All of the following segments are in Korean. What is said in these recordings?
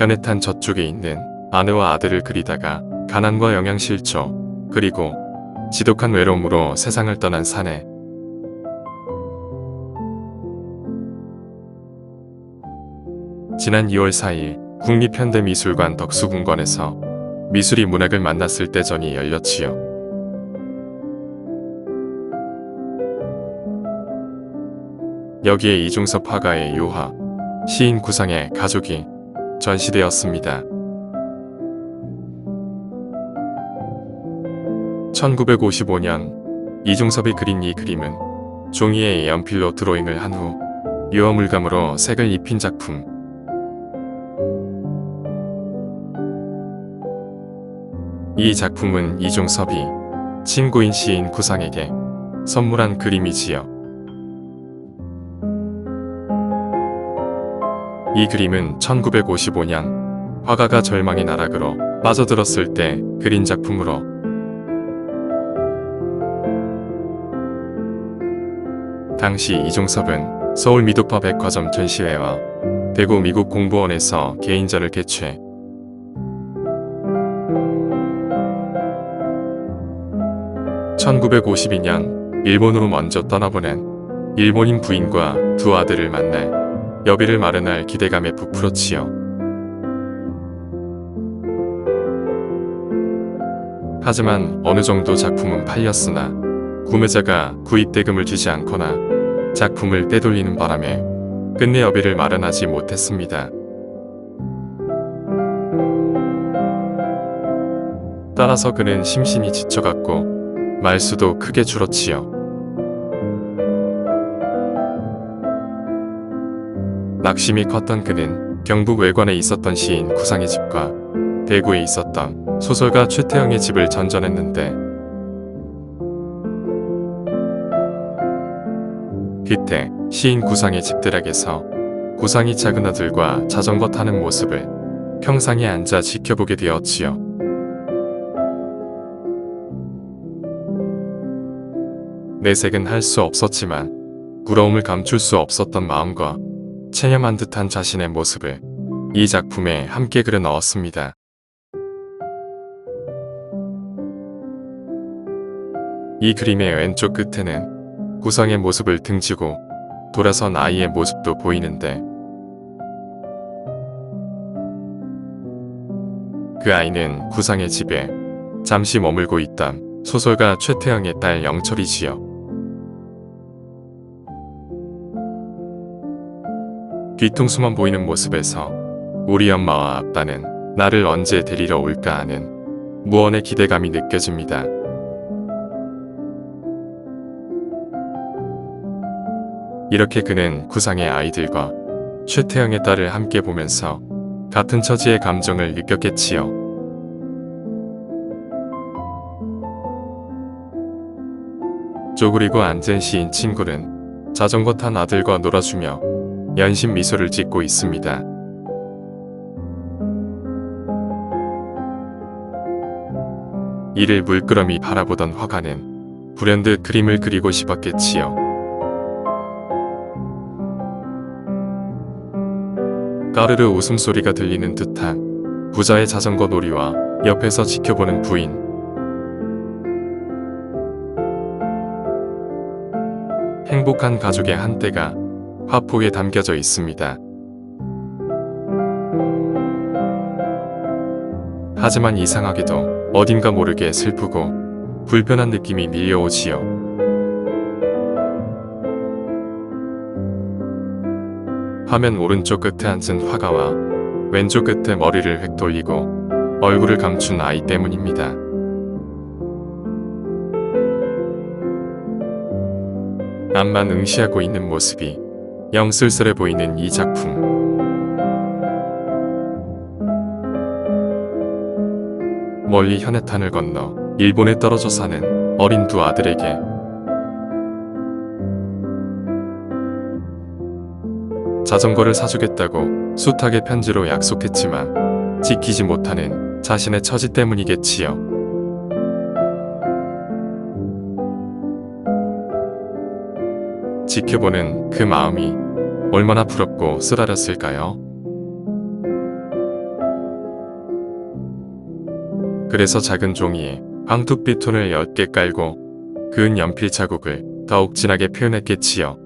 현해탄 저쪽에 있는 아내와 아들을 그리다가 가난과 영양실조 그리고 지독한 외로움으로 세상을 떠난 사내 지난 2월 4일 국립현대미술관 덕수궁관에서 미술이 문학을 만났을 때전이 열렸지요. 여기에 이중섭 화가의 유화, 시인 구상의 가족이 전시되었습니다. 1955년 이중섭이 그린 이 그림은 종이에 연필로 드로잉을 한 후 유화물감으로 색을 입힌 작품. 이 작품은 이중섭이 친구인 시인 구상에게 선물한 그림이지요. 이 그림은 1955년 화가가 절망의 나락으로 빠져들었을 때 그린 작품으로 당시 이종섭은 서울 미도파 백화점 전시회와 대구 미국 공보원에서 개인전을 개최 (1952년) 일본으로 먼저 떠나보낸 일본인 부인과 두 아들을 만날 여비를 마련할 기대감에 부풀었지요. 하지만 어느 정도 작품은 팔렸으나 구매자가 구입 대금을 주지 않거나 작품을 떼돌리는 바람에 끝내 여비를 마련하지 못했습니다. 따라서 그는 심신이 지쳐갔고 말수도 크게 줄었지요. 낙심이 컸던 그는 경북 외관에 있었던 시인 구상의 집과 대구에 있었던 소설가 최태영의 집을 전전했는데 그때 시인 구상의 집들에게서 구상이 작은 아들과 자전거 타는 모습을 평상에 앉아 지켜보게 되었지요. 내색은 할 수 없었지만 부러움을 감출 수 없었던 마음과 체념한 듯한 자신의 모습을 이 작품에 함께 그려 넣었습니다. 이 그림의 왼쪽 끝에는 구성의 모습을 등지고 돌아선 아이의 모습도 보이는데 그 아이는 구상의 집에 잠시 머물고 있던 소설가 최태영의 딸 영철이지요. 뒤통수만 보이는 모습에서 우리 엄마와 아빠는 나를 언제 데리러 올까 하는 무언의 기대감이 느껴집니다. 이렇게 그는 구상의 아이들과 최태영의 딸을 함께 보면서 같은 처지의 감정을 느꼈겠지요. 쪼그리고 앉은 시인 친구는 자전거 탄 아들과 놀아주며 연신 미소를 짓고 있습니다. 이를 물끄러미 바라보던 화가는 불현듯 그림을 그리고 싶었겠지요. 까르르 웃음소리가 들리는 듯한 부자의 자전거 놀이와 옆에서 지켜보는 부인. 행복한 가족의 한때가 화폭에 담겨져 있습니다. 하지만 이상하게도 어딘가 모르게 슬프고 불편한 느낌이 밀려오지요. 화면 오른쪽 끝에 앉은 화가와 왼쪽 끝에 머리를 획 돌리고 얼굴을 감춘 아이 때문입니다. 앞만 응시하고 있는 모습이 영 쓸쓸해 보이는 이 작품. 멀리 현해탄을 건너 일본에 떨어져 사는 어린 두 아들에게 자전거를 사주겠다고 숱하게 편지로 약속했지만 지키지 못하는 자신의 처지 때문이겠지요. 지켜보는 그 마음이 얼마나 부럽고 쓰라렸을까요? 그래서 작은 종이에 황토빛 톤을 엷게 깔고 그은 연필 자국을 더욱 진하게 표현했겠지요.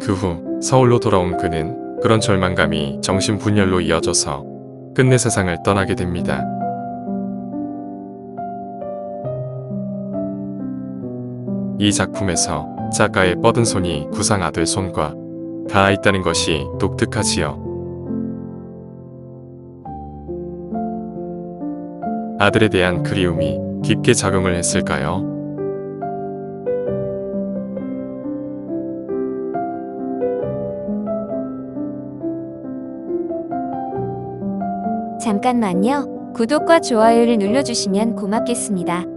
그 후 서울로 돌아온 그는 그런 절망감이 정신분열로 이어져서 끝내 세상을 떠나게 됩니다. 이 작품에서 작가의 뻗은 손이 구상 아들 손과 닿아 있다는 것이 독특하지요. 아들에 대한 그리움이 깊게 작용을 했을까요? 잠깐만요. 구독과 좋아요를 눌러주시면 고맙겠습니다.